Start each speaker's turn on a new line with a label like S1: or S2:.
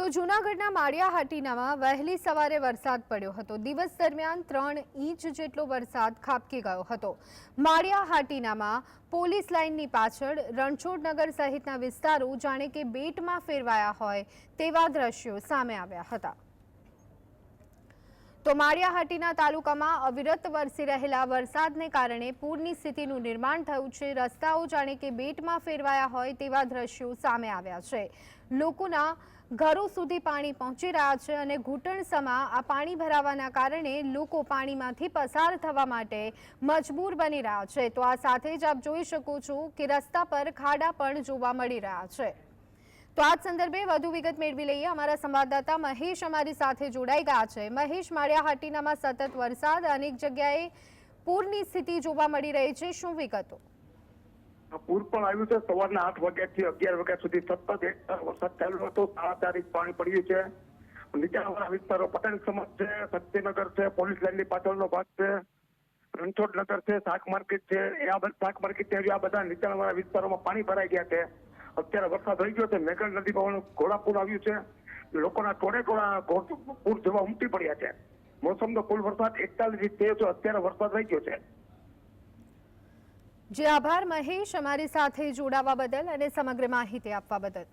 S1: તો જૂનાગઢના માળિયા હાટીનામાં વહેલી સવારે વરસાદ પડ્યો હતો. દિવસ દરમિયાન ત્રણ ઇંચ જેટલો વરસાદ ખાબકી ગયો હતો. માળિયા હાટીનામાં પોલીસ લાઇનની પાછળ રણછોડનગર સહિતના વિસ્તારો જાણે કે બેટમાં ફેરવાયા હોય તેવા દ્રશ્યો સામે આવ્યા હતા. તો માળિયાહાટીના તાલુકામાં અવિરત વરસી રહેલા વરસાદને કારણે પૂરની સ્થિતિનું નિર્માણ થયું છે. રસ્તાઓ જાણે કે બેટમાં ફેરવાયા હોય તેવા દ્રશ્યો સામે આવ્યા છે. લોકોના ઘરો સુધી પાણી પહોંચી રહ્યા છે અને ઘૂંટણસમા આ પાણી ભરાવાના કારણે લોકો પાણીમાંથી પસાર થવા માટે મજબૂર બની રહ્યા છે. તો આ સાથે જ આપ જોઈ શકો છો કે રસ્તા પર ખાડા પણ જોવા મળી રહ્યા છે. તો આ સંદર્ભે વધુ વિગત મેળવી લઈએ. અમારા સંવાદદાતા મહેશ અમારી સાથે જોડાઈ ગયા છે. મહેશ, માળિયાહાટીનામાં સતત વરસાદ, અનેક જગ્યાએ પૂરની સ્થિતિ જોવા મળી રહી છે. શું વિગતો?
S2: પૂર પણ આવ્યું છે. સવારના આઠ વાગ્યાથી અગિયાર વાગ્યા સુધી સતત વરસાદ થયેલો હતો. સાડા તારીખ પાણી પડ્યું છે. નીચાણવાળા વિસ્તારો પટેલ સમાજ છે શક્તિનગર છે, પોલીસ લાઇનની પાછળનો ભાગ છે, રણછોડનગર છે, શાક માર્કેટ છે. એ આ શાક માર્કેટ છે આ બધા નીચાણવાળા વિસ્તારોમાં પાણી ભરાઈ ગયા છે. અત્યારે વરસાદ રહી ગયો છે મેઘલ નદીમાં ઘોડાપુર આવ્યું છે. લોકોના ટોળે ટોળા ઘો- પૂર જેવા ઉમટી પડ્યા છે. મોસમનો કુલ વરસાદ એકતાલીસ ઇંચ થયો અત્યારે વરસાદ રહી ગયો છે.
S1: જે આભાર, મહેશ, અમારી સાથે જોડાવા બદલ અને સમગ્ર માહિતી આપવા બદલ.